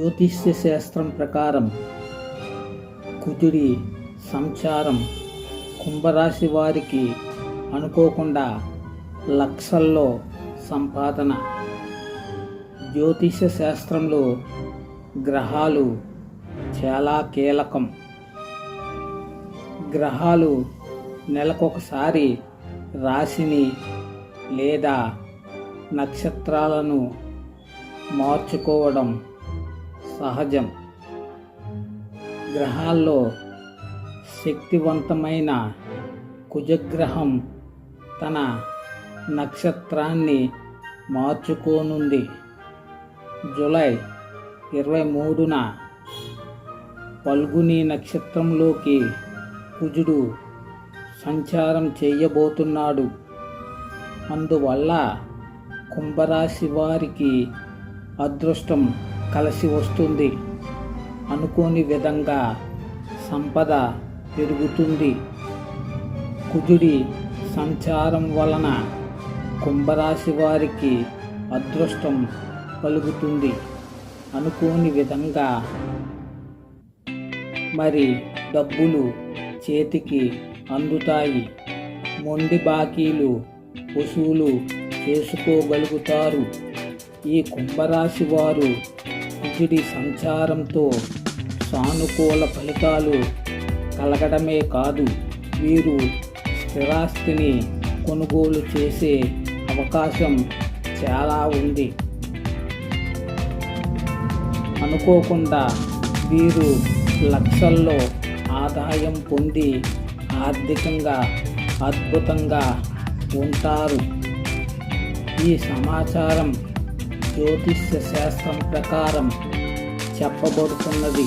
జ్యోతిష్య శాస్త్రం ప్రకారం కుజుడి సంచారం కుంభరాశి వారికి అనుకోకుండా లక్షల్లో సంపాదన. జ్యోతిష శాస్త్రంలో గ్రహాలు చాలా కీలకం. గ్రహాలు నెలకొకసారి రాశిని లేదా నక్షత్రాలను మార్చుకోవడం సహజం. గ్రహాల్లో శక్తివంతమైన కుజగ్రహం తన నక్షత్రాన్ని మార్చుకోనుంది. జూలై ఇరవై మూడున పల్గుని నక్షత్రంలోకి కుజుడు సంచారం చేయబోతున్నాడు. అందువల్ల కుంభరాశి వారికి అదృష్టం కలిసి వస్తుంది అనుకోని విధంగా సంపద పెరుగుతుంది. కుజుడి సంచారం వలన కుంభరాశి వారికి అదృష్టం కలుగుతుంది అనుకోని విధంగా. మరి డబ్బులు చేతికి అందుతాయి. మొండి బాకీలు వసూలు చేసుకోగలుగుతారు. ఈ కుంభరాశి వారు కుజుడి సంచారంతో సానుకూల ఫలితాలు కలగడమే కాదు వీరు స్థిరాస్తిని కొనుగోలు చేసే అవకాశం చాలా ఉంది. అనుకోకుండా వీరు లక్షల్లో ఆదాయం పొంది ఆర్థికంగా అద్భుతంగా ఉంటారు. ఈ సమాచారం జ్యోతిష్య శాస్త్రం ప్రకారం చెప్పబడుతున్నది.